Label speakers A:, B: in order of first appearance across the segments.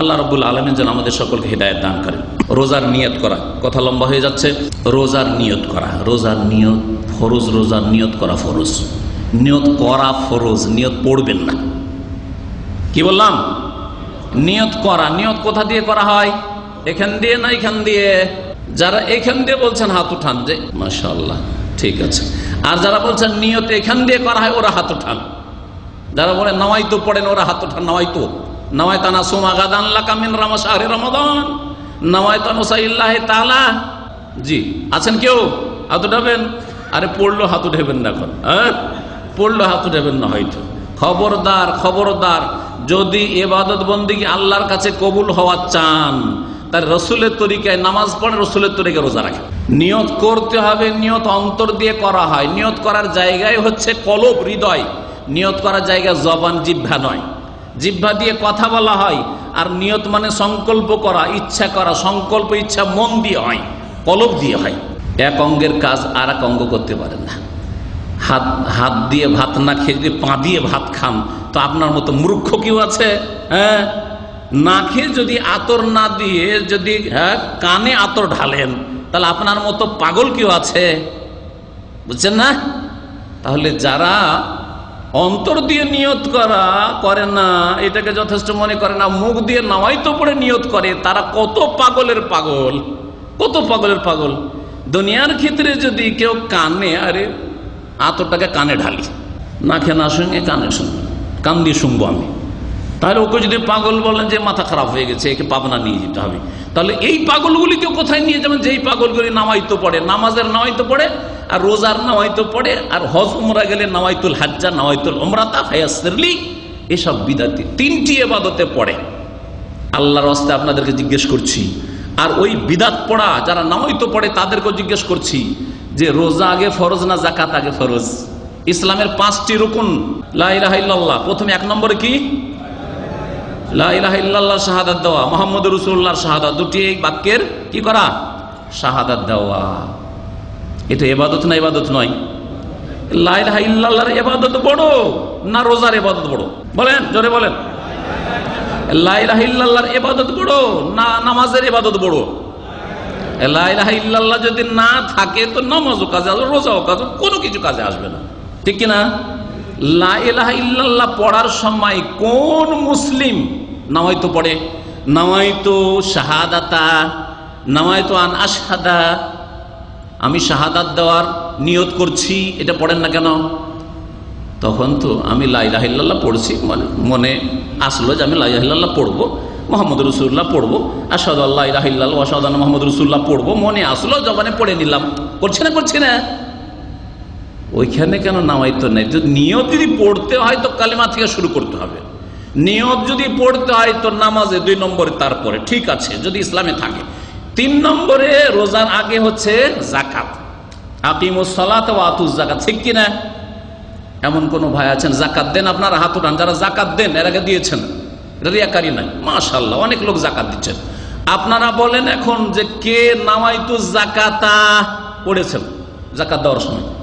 A: আল্লাহ রবুল আলমিন যেন আমাদের সকলকে হৃদায়ত দান করেন। রোজার নিয়ত করা, কথা লম্বা হয়ে যাচ্ছে। রোজার নিয়ত করা, রোজার নিয়ত ফরজ, রোজার নিয়ত করা ফরজ। নিয়ত করা ফরজ, নিয়ত পড়বেন না। কি বললাম? নিয়ত করা, নিয়ত কোথা দিয়ে করা হয়? এখান দিয়ে না এখান দিয়ে? যারা এখান দিয়ে বলছেন, হাত উঠান যে মাশাল্লাহ ঠিক আছে। আর যারা বলছেন, নিয়ত এখান দিয়ে করা হয়, ওরা হাত উঠান। যারা বলে নাওয়াই তো পড়েন, ওরা হাত উঠান নাওয়াই তো নাওয়াই তানা সোমা গাদান লাকামিন রামা শাহরি রমাদান। নাওয়াই তানো সাইল্লাহ তালা জি, আছেন কেউ? হাত উঠাবেন? আরে, পড়ল হাত উঠাবেন না এখন হ্যাঁ? পড়ল হাত উঠাবেন না হয়তো। খবরদার খবরদার, যদি এবাদত বন্দিগি আল্লাহর কাছে কবুল হওয়া চান, তার রসুলের তরিকায়, নামাজ পড়ে রসুলের তরিকায় রোজা রাখে নিয়ত করতে হবে, নিয়ত অন্তর দিয়ে করা হয়। নিয়ত করার জায়গায় হচ্ছে কলব, হৃদয়। নিয়ত করার জায়গা জবান জিভ্ভা নয়। জিভ্ভা দিয়ে কথা বলা হয়, আর নিয়ত মানে সংকল্প করা, ইচ্ছা করা, সংকল্প, ইচ্ছা, মন দিয়ে হয়, কলব দিয়ে হয়। এক অঙ্গের কাজ আর এক অঙ্গ করতে পারেন না। হাত হাত দিয়ে ভাত না খেয়ে যদি পা দিয়ে ভাত খান, তো আপনার মতো মূর্খ কেউ আছে? হ্যাঁ? না খেয়ে যদি আতর না দিয়ে যদি হ্যাঁ কানে আতর ঢালেন, তাহলে আপনার মতো পাগল কেউ আছে? বুঝছেন না? তাহলে যারা অন্তর দিয়ে নিয়ত করা করে না, এটাকে যথেষ্ট মনে করে না, মুখ দিয়ে নাওয়াই তো পড়ে নিয়ত করে, তারা কত পাগলের পাগল, কত পাগলের পাগল। দুনিয়ার ক্ষেত্রে যদি কেউ কানে, আরে, আতরটাকে কানে ঢালি, না খেয়ে না শুনে কানে শুনব, কান দিয়ে শুনব আমি। তাহলে ওকে যদি পাগল বলেন যে মাথা খারাপ হয়ে গেছে, একে পাবনা নিয়ে যেতে হবে। তাহলে এই পাগলগুলিকে কোথায় নিয়ে যাবেন? যেই পাগলগুলি নামাইতো পড়ে। নামাজের নামাইতো পড়ে, আর রোজার নামাইতো পড়ে, আর হজ উমরা গেলে নামাইতুল হাজ্জা, নামাইতুল উমরাতা ফায়াসলি এসব বিদাতি। তিনটি এবাদতে পড়ে। আল্লাহর হস্তে আপনাদেরকে জিজ্ঞেস করছি, আর ওই বিদাত পড়া যারা নামাইতো পড়ে, তাদেরকেও জিজ্ঞেস করছি যে রোজা আগে ফরজ না জাকাত আগে ফরজ? ইসলামের পাঁচটি রুকুন লাহ প্রথমে এক নম্বরে কি? লাহ শাহাদাত দেওয়া দুটি বাক্যের কি করা? দেওয়া। এটা এবাদত না নয়। এবাদত না রোজার এবাদত বলেন, জোরে বলেন। না নামাজের এবাদত বড়? লাইলাহ ইল্লাল্লাহ যদি না থাকে তো নামাজও কাজে আসবে, রোজাও কাজে, কোনো কিছু কাজে আসবে না। ঠিক কিনা? লাইলাহ ইল্লাল্লাহ পড়ার সময় কোন মুসলিম নামাইতো পড়ে, নামাইতো শাহাদাতা, নামাইতো আন আশহাদা। আমি শাহাদাত দেওয়ার নিয়ত করছি, এটা পড়েন না কেন? তখন তো আমি লাইলাহিল্লাহ পড়ছি মানে মনে আসলো যে আমি লাইলাহিল্লাহ পড়ব মোহাম্মদ রসুল্লাহ পড়ব আসাদ আল্লাহ ইলাহিল্লাহ আসাদ মোহাম্মদ রসুল্লাহ পড়ব, মনে আসলো, জবানে পড়ে নিলাম। করছি না করছে না। ওইখানে কেন নামাইতো নেই যদি নিয়ত যদি পড়তে হয় তো কালিমা থেকে শুরু করতে হবে। নিয়ত যদি পড়তে হয় তো নামাজে দুই নম্বরে, তারপরে। ঠিক আছে, যদি ইসলামে থাকে। তিন নম্বরে রোজার আগে হচ্ছে জাকাত আকিমুসলাত ও আতুস জাকাত ঠিক কিনা? এমন কোন ভাই আছেন জাকাত দেন আপনারা, হাত উঠান। যারা জাকাত দেন, এর আগে দিয়েছেন। রিয়াকারি নাই মাশাল্লাহ অনেক লোক জাকাত দিচ্ছেন। আপনারা বলেন এখন যে কে নামাইতু জাকাতা পড়েছেন? জাকাত দেওয়ার সময়।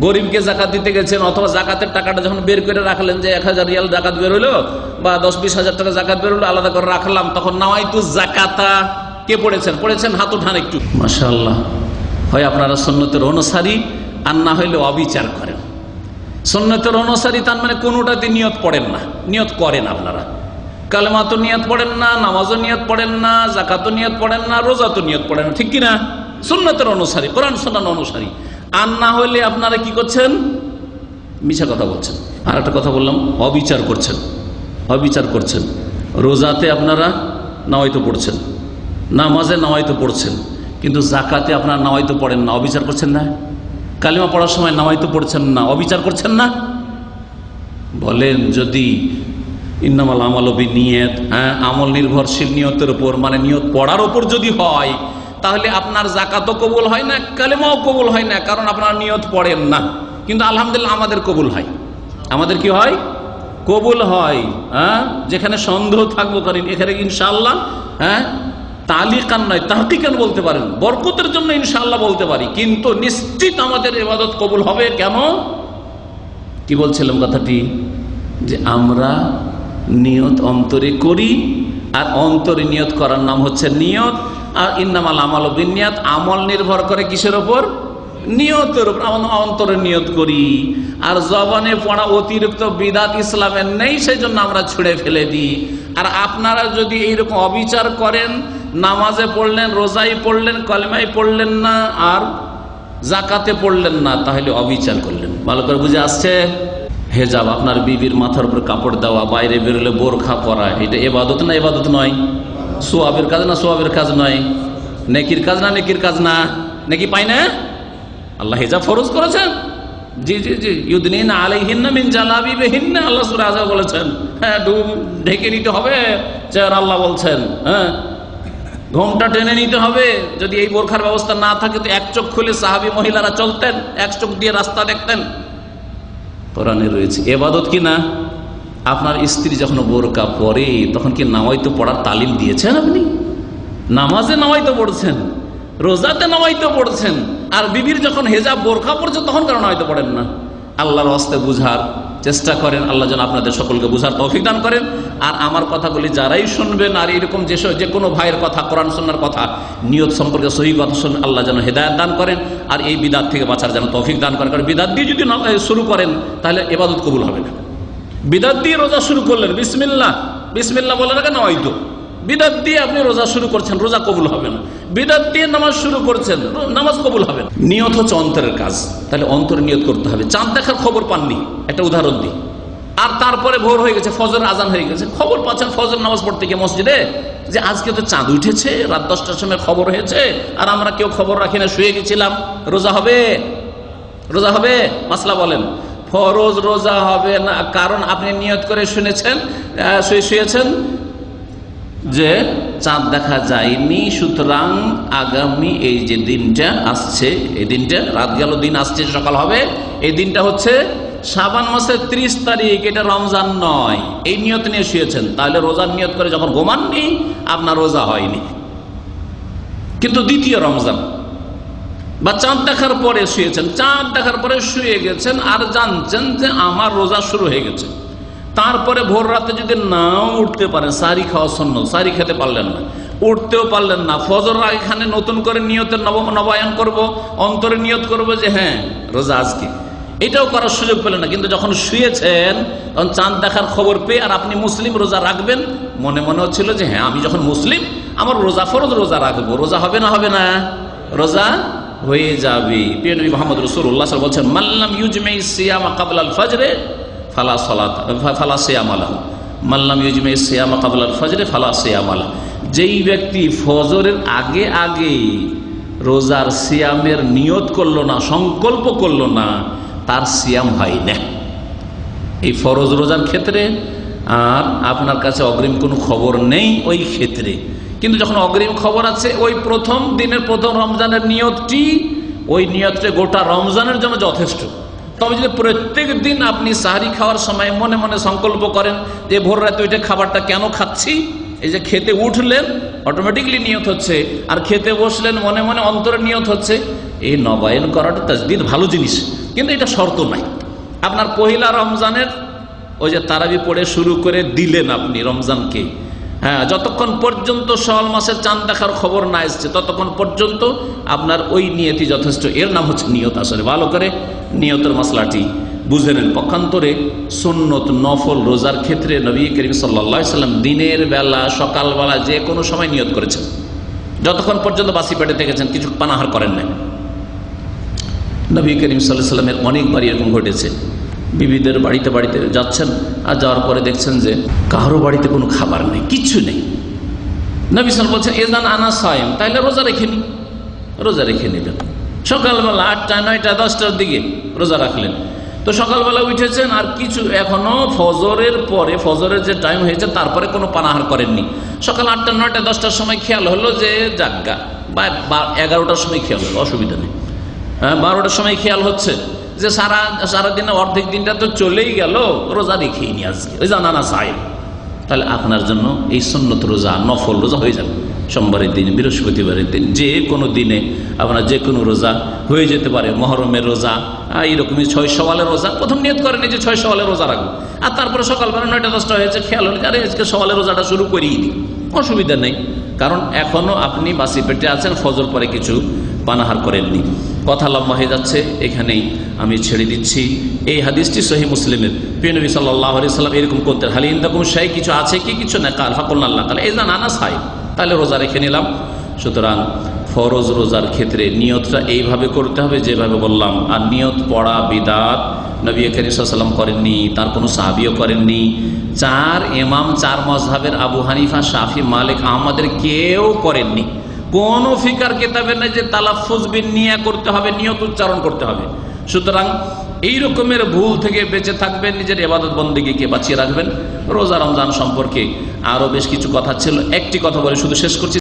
A: গরিবকে জাকাত দিতে গেছেন অথবা জাকাতের টাকাটা যখন বের করে রাখলেন যে এক হাজার রিয়াল জাকাত বের হলো বা দশ বিশ হাজার টাকা জাকাত বের হলো, আলাদা করে রাখলাম, তখন নামাইতু জাকাতা কে পড়েছেন? পড়েছেন? হাত উঠান একটু। মাশাল্লাহ হয় আপনারা সন্ন্যতের অনুসারী, আর না হইলে অবিচার করেন। সন্ন্যতের অনুসারী তার মানে কোনোটাতে নিয়ত পড়েন না। নিয়ত করেন আপনারা। কালেমা তো নিয়ত পড়েন না, নামাজও নিয়ত পড়েন না, জাকাতও নিয়ত পড়েন না রোজা তো নিয়ত পড়েন না। ঠিক কিনা? সুন্নতের অনুসারী, কোরআন সোনান অনুসারী। আর না হইলে আপনারা কি করছেন? মিছা কথা বলছেন। আর একটা কথা বললাম, অবিচার করছেন। অবিচার করছেন। রোজাতে আপনারা নাওয়াইতো পড়ছেন। নামাজে নাওয়াইতো পড়ছেন। কিন্তু জাকাতে আপনারা নাওয়াইতো পড়েন না। অবিচার করছেন না? কালিমা পড়ার সময় নাওয়াইতো পড়ছেন না। অবিচার করছেন না? বলেন যদি ইন্নামাল আমল নিয়ত হ্যাঁ আমল নির্ভরশীল নিয়তের উপর মানে নিয়ত পড়ার ওপর যদি হয় তাহলে আপনার জাকাতও কবুল হয় না, কালেমাও কবুল হয় না, কারণ আপনার নিয়ত পড়েন না। কিন্তু আলহামদুলিল্লাহ আমাদের কবুল হয়। আমাদের কি হয়? কবুল হয় হ্যাঁ? যেখানে সন্দেহ থাকব করেন এখানে ইনশাল্লাহ হ্যাঁ? তালিকান নয়, তাহকিকান বলতে পারেন। বরকতের জন্য ইনশাল্লাহ বলতে পারি। কিন্তু নিশ্চিত আমাদের এবাদত কবুল হবে কেন? কি বলছিলাম কথাটি? যে আমরা নিয়ত অন্তরে করি, আর অন্তরে নিয়ত করার নাম হচ্ছে নিয়ত। ইন্নামাল আমল বিনিয়াত, আমল নির্ভর করে কিসের ওপর? নিয়তের উপর অন্তরে নিয়ত করি। আর জবানে পড়া অতিরিক্ত বিদাত ইসলামের নেই সেই জন্য আমরা ছুঁড়ে ফেলে দিই। আর আপনারা যদি এইরকম অবিচার করেন, নামাজে পড়লেন, রোজাই পড়লেন কলেমাই পড়লেন না, আর জাকাতে পড়লেন না, তাহলে অবিচার করলেন। ভালো করে বুঝে আসছে? হেজাব, আপনার বিবির মাথার উপর কাপড় দেওয়া, বাইরে বেরোলে বোরখা পরা, এটা এবাদত না এবাদত নয়? সোয়াবের কাজ না সোয়াবের কাজ নয়? নেকির কাজ না নেকির কাজ না? নেকি পাই না? আল্লাহ হেজাব ফরজ করেছেন। জি জি জি। ইউদিন আলাইহিন্না মিন জালাবি বেহিন্না আল্লাহ সুরা আজা বলেছেন। হ্যাঁ ডুব ঢেকে নিতে হবে, চেয়ার আল্লাহ বলছেন। হ্যাঁ ঘোমটা টেনে নিতে হবে। যদি এই বোরখার ব্যবস্থা না থাকে, তো এক চোখ খুলে সাহাবি মহিলারা চলতেন, এক চোখ দিয়ে রাস্তা দেখতেন। কোরআনে রয়েছে, এবাদত কি না? আপনার স্ত্রী যখন বোরকা পরে, তখন কি নামাইতো পড়ার তালিম দিয়েছেন আপনি? নামাজে নামাইতো পড়ছেন, রোজাতে নামাইতো পড়ছেন, আর বিবির যখন হেজাব বোরখা পড়ছে, তখন কেন নামাইতো পড়েন না? আল্লাহর হস্তে বুঝার চেষ্টা করেন, আল্লাহ যেন আপনাদের সকলকে বুঝার তৌফিক দান করেন। আর আমার কথাগুলি যারাই শুনবেন আর এরকম যে যে কোনো ভাইয়ের কথা, কোরআন শোনার কথা, নিয়ত সম্পর্কে সহি কথা শুনে আল্লাহ যেন হেদায়ত দান করেন, আর এই বিদাত থেকে বাঁচার যেন তৌফিক দান করেন। কারণ বিদাত দিয়ে যদি শুরু করেন, তাহলে এবাদত কবুল হবে না। বিদাত দিয়ে রোজা শুরু করলেন। বিসমিল্লাহ। বিসমিল্লা বলে রাখেন হয়তো বিদাত দিয়ে আপনি রোজা শুরু করছেন, রোজা কবুল হবে না। বিদাত দিয়ে নামাজ শুরু করছেন নামাজ কবুল হবে না। নিয়ত হচ্ছে অন্তরের কাজ। তাহলে অন্তর নিয়ত করতে হবে। চাঁদ দেখার খবর পাননি। একটা উদাহরণ দিই। আর তারপরে ভোর হয়ে গেছে, ফজর আজান হয়ে গেছে। খবর পাচ্ছেন ফজর নামাজ পড়তে গিয়ে মসজিদে? যে আজকে তো চাঁদ উঠেছে, রাত দশটার সময় খবর হয়েছে, আর আমরা কেউ খবর রাখি না, শুয়ে গেছিলাম। রোজা হবে? রোজা হবে? মাসলা বলেন। ফরজ রোজা হবে না। কারণ আপনি নিয়ত করে শুনেছেন শুয়ে শুয়েছেন যে চাঁদ দেখা যায়নি, সুতরাং আগামী এই যে দিনটা আসছে, এই দিনটা রাত গেল, দিন আসছে, সকাল হবে, এই দিনটা হচ্ছে সাবান মাসের ত্রিশ তারিখ, এটা রমজান নয়। এই নিয়ত নিয়ে শুয়েছেন, তাহলে রোজার নিয়ত করে যখন ঘুমাননি, আপনার রোজা হয়নি। কিন্তু দ্বিতীয় রমজান বা চাঁদ দেখার পরে শুয়েছেন, চাঁদ দেখার পরে শুয়ে গেছেন আর জানছেন যে আমার রোজা শুরু হয়ে গেছে। তারপরে ভোর রাতে যদি নাও উঠতে পারেন, সারি খাওয়া শূন্য, সারি খেতে পারলেন না, উঠতেও পারলেন না, ফজর এখানে নতুন করে নিয়তের নব নবায়ন করব, অন্তরে নিয়ত করব যে হ্যাঁ রোজা আজকে। এটাও করার সুযোগ পেলেন না, কিন্তু যখন শুয়েছেন, তখন চাঁদ দেখার খবর পেয়ে আর আপনি মুসলিম রোজা রাখবেন, মনে মনে হচ্ছিল যে হ্যাঁ আমি যখন মুসলিম, আমার রোজা ফরজ রোজা রাখব, রোজা হবে না হবে না, রোজা হয়ে যাবে। প্রিয় নবী মোহাম্মদ রসুল্লাহ বলছেন মাল্লাম ইউজমে সিয়ামা কাবল আল ফজরে ফালা সলাত, ফালা সিয়াম আলাহ মাল্লাম ইউজমে সিয়ামা কাবল আল ফজরে ফালা সিয়াম আলাহ যেই ব্যক্তি ফজরের আগে আগে রোজার সিয়ামের নিয়ত করল না, সংকল্প করল না, তার সিয়াম হয় না। এই ফরজ রোজার ক্ষেত্রে আর আপনার কাছে অগ্রিম কোনো খবর নেই ওই ক্ষেত্রে। কিন্তু যখন অগ্রিম খবর আছে, ওই প্রথম দিনের প্রথম রমজানের নিয়তটি, ওই নিয়তটি গোটা রমজানের জন্য যথেষ্ট। তবে যদি প্রত্যেক দিন আপনি সাহারি খাওয়ার সময় মনে মনে সংকল্প করেন যে ভোর রাতে ওইটা খাবারটা কেন খাচ্ছি, এই যে খেতে উঠলেন অটোমেটিকলি নিয়ত হচ্ছে, আর খেতে বসলেন, মনে মনে অন্তরে নিয়ত হচ্ছে, এই নবায়ন করাটা তাজদিদ ভালো জিনিস। কিন্তু এটা শর্ত নাই। আপনার পহিলা রমজানের ওই যে তারাবি পড়ে শুরু করে দিলেন আপনি রমজানকে। হ্যাঁ যতক্ষণ পর্যন্ত সওয়াল মাসের চাঁদ দেখার খবর না এসছে, ততক্ষণ পর্যন্ত আপনার ওই নিয়তি যথেষ্ট। এর নাম হচ্ছে নিয়ত আসলে ভালো করে নিয়তের মশলাটি বুঝে নেন। পক্ষান্তরে সুন্নত, নফল রোজার ক্ষেত্রে নবী করিম সাল্লা সাল্লাম দিনের বেলা, সকালবেলা যে কোনো সময় নিয়ত করেছেন। যতক্ষণ পর্যন্ত বাসি পেটে থেকেছেন, কিছু পানাহার করেন না নবী করিম সাল্লাহ সাল্লামের অনেকবারই এরকম ঘটেছে। বিবিদের বাড়িতে বাড়িতে যাচ্ছেন আর যাওয়ার পরে দেখছেন যে কারও বাড়িতে কোনো খাবার নেই, কিচ্ছু নেই। নবী সাল বলছেন এজান আনা সায়েম তাহলে রোজা রেখে নি রোজা রেখে নিলেন। সকালবেলা আটটা, নয়টা, দশটার দিকে রোজা রাখলেন। তো সকালবেলা উঠেছেন আর কিছু এখনও ফজরের পরে, ফজরের যে টাইম হয়েছে, তারপরে কোনো পানাহার করেননি। সকাল আটটা, নয়টা, দশটার সময় খেয়াল হলো যে জাগা। বা- এগারোটার সময় খেয়াল হলো, অসুবিধা নেই। হ্যাঁ বারোটার সময় খেয়াল হচ্ছে। যে সারা, সারাদিনে অর্ধেক দিনটা তো চলেই গেল, রোজা রেখেই নি আজকে। ওই জানা না সাহেব। তাহলে আপনার জন্য এই সন্ন্যত রোজা, নফল রোজা হয়ে যাবে। সোমবারের দিন, বৃহস্পতিবারের দিন, যে কোনো দিনে আপনার যে কোনো রোজা হয়ে যেতে পারে। মহরমের রোজা এইরকমই ছয় সওয়ালের রোজা। প্রথম নিয়ত করেন যে ছয় সওয়ালের রোজা রাখব। আর তারপরে সকালবেলা নয়টা, দশটা হয়েছে, খেয়াল হলে আরে, আজকে সওয়ালের রোজাটা শুরু করিয়ে দিই। অসুবিধা নেই। কারণ এখনও আপনি বাসি পেটে আছেন, ফজর পরে কিছু পানাহার করেননি। কথা লম্বা হয়ে যাচ্ছে, এখানেই আমি ছেড়ে দিচ্ছি। এই হাদিসটি সহি মুসলিমের। প্রিয়নবী সাল্লাহ সাল্লাম এরকম করতেন হালি ইন্দকুম শাহী কিছু আছে কি, কিছু না? কাল, ফাকুল আল্লাহ কাল এই না না, সাই, তাহলে রোজা রেখে নিলাম। সুতরাং ফরজ রোজার ক্ষেত্রে নিয়তটা এইভাবে করতে হবে যেভাবে বললাম। আর নিয়ত পড়া বিদাত, নবী করিম করেননি, তার কোনো সাহাবিও করেননি। চার এমাম চার মজহাবের আবু হানিফা, শাফি, মালিক আহমদের কেউ করেননি। কোন ফিকার কেতাবে নাই যে তালাফুজ বিন নিয়া করতে হবে, নিয়ত উচ্চারণ করতে হবে। সুতরাং এই রকমের ভুল থেকে বেঁচে থাকবেন, নিজের এবাদত বন্দীকে বাঁচিয়ে রাখবেন। রোজা রমজান সম্পর্কে আরও বেশ কিছু কথা ছিল। একটি কথা বলে শুধু শেষ করছি।